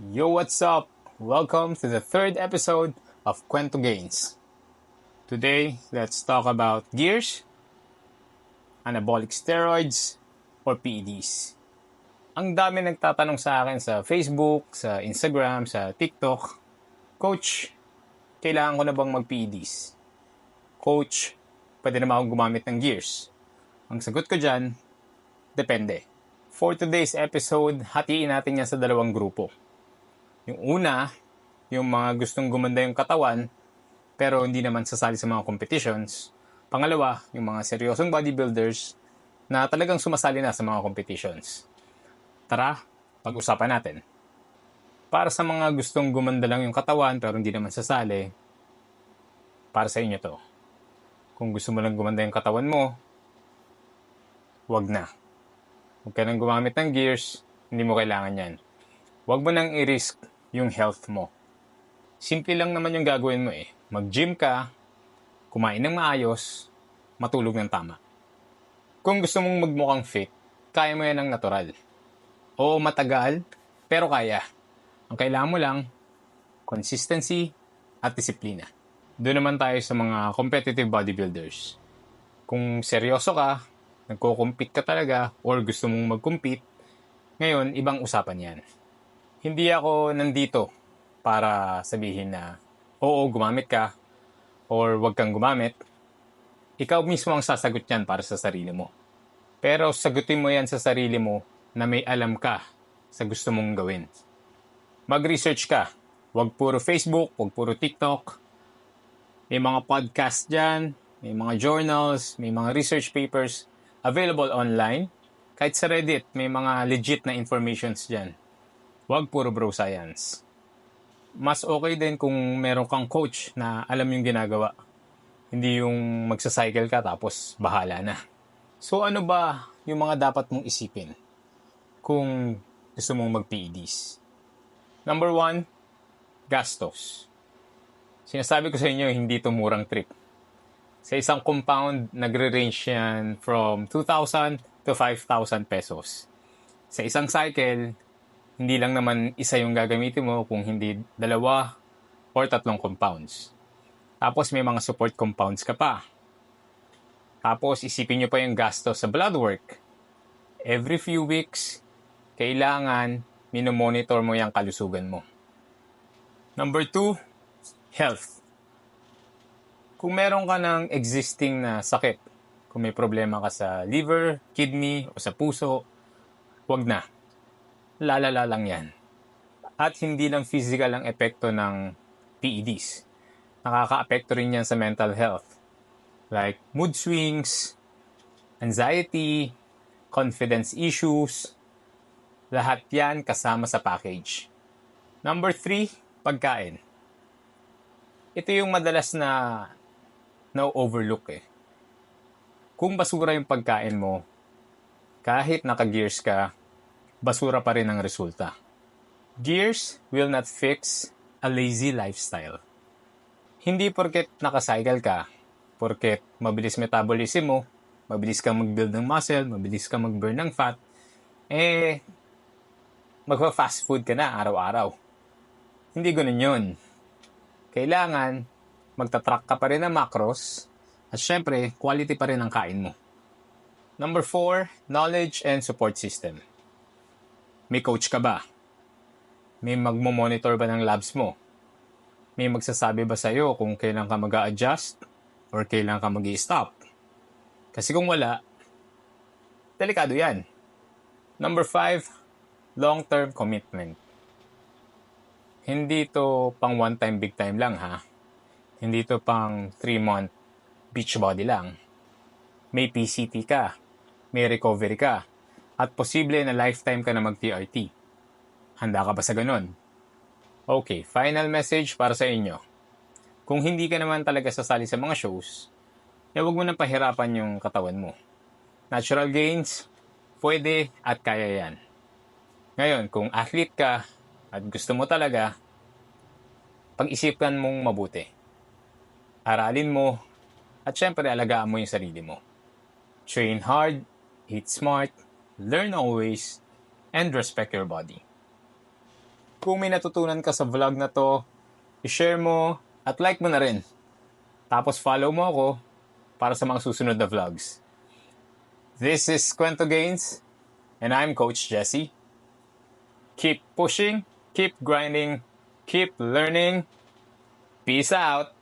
Yo, what's up? Welcome to the third episode of Kwento Gains. Today, let's talk about gears, anabolic steroids, or PEDs. Ang dami nagtatanong sa akin sa Facebook, sa Instagram, sa TikTok, Coach, kailangan ko na bang mag-PEDs? Coach, pwede na ba akong gumamit ng gears? Ang sagot ko dyan, depende. For today's episode, hatiin natin yan sa dalawang grupo. Yung una, yung mga gustong gumanda yung katawan, pero hindi naman sasali sa mga competitions. Pangalawa, yung mga seryosong bodybuilders na talagang sumasali na sa mga competitions. Tara, pag-usapan natin. Para sa mga gustong gumanda lang yung katawan pero hindi naman sasali, para sa inyo to. Kung gusto mo lang gumanda yung katawan mo, wag na. Huwag ka nang gumamit ng gears, hindi mo kailangan yan. Huwag mo nang i-risk yung health mo. Simple lang naman yung gagawin mo eh. Mag-gym ka, kumain ng maayos, matulog ng tama. Kung gusto mong magmukhang fit, kaya mo yan ng natural. Oo, matagal, pero kaya. Ang kailangan mo lang, consistency at disiplina. Doon naman tayo sa mga competitive bodybuilders. Kung seryoso ka, nagko-compete ka talaga, or gusto mong mag-compete, ngayon, ibang usapan yan hindi ako nandito para sabihin na oo, gumamit ka or wag kang gumamit. Ikaw mismo ang sasagot yan para sa sarili mo. Pero sagutin mo yan sa sarili mo na may alam ka sa gusto mong gawin. Mag-research ka. Huwag puro Facebook, huwag puro TikTok. May mga podcast dyan, may mga journals, may mga research papers available online. Kahit sa Reddit, may mga legit na informations dyan Huwag puro bro science. Mas okay din kung meron kang coach na alam yung ginagawa. Hindi yung magsacycle ka tapos bahala na. So ano ba yung mga dapat mong isipin kung gusto mong mag-PEDs? Number one, gastos. Sinasabi ko sa inyo, hindi to murang trip. Sa isang compound, nagre-range yan from 2,000 to 5,000 pesos. Sa isang cycle, hindi lang naman isa yung gagamitin mo kung hindi dalawa or tatlong compounds. Tapos may mga support compounds ka pa. Tapos isipin nyo pa yung gasto sa blood work. Every few weeks, kailangan minomonitor mo yung kalusugan mo. Number two, health. Kung meron ka ng existing na sakit, kung may problema ka sa liver, kidney, o sa puso, wag na lalala lang yan. At hindi lang physical ang epekto ng PEDs. Nakaka-apekto rin yan sa mental health. Like mood swings, anxiety, confidence issues, lahat yan kasama sa package. Number three, pagkain. Ito yung madalas na na-overlook eh. Kung basura yung pagkain mo, kahit naka-gears ka, basura pa rin ang resulta. Gears will not fix a lazy lifestyle. Hindi porket nakacycle ka, porket mabilis metabolism mo, mabilis kang mag-build ng muscle, mabilis kang mag-burn ng fat, eh, magpa-fast food ka na araw-araw. Hindi ganun yun. Kailangan, magtatrack ka pa rin ng macros, at syempre, quality pa rin ang kain mo. Number four, knowledge and support system. May coach ka ba? May magmo-monitor ba ng labs mo? May magsasabi ba sa'yo kung kailan ka mag adjust or kailan ka mag stop Kasi kung wala, delikado yan. Number five, long-term commitment. Hindi to pang one-time big time lang ha. Hindi to pang three-month beach body lang. May PCT ka. May recovery ka at posible na lifetime ka na mag-TRT. Handa ka ba sa ganun? Okay, final message para sa inyo. Kung hindi ka naman talaga sasali sa mga shows, eh huwag mo nang pahirapan yung katawan mo. Natural gains, pwede at kaya yan. Ngayon, kung athlete ka at gusto mo talaga, pag-isipan mong mabuti. Aralin mo, at syempre alagaan mo yung sarili mo. Train hard, eat smart, learn always, and respect your body. Kung may natutunan ka sa vlog na to, i-share mo at like mo na rin. Tapos follow mo ako para sa mga susunod na vlogs. This is Kwento Gains, and I'm Coach Jesse. Keep pushing, keep grinding, keep learning. Peace out.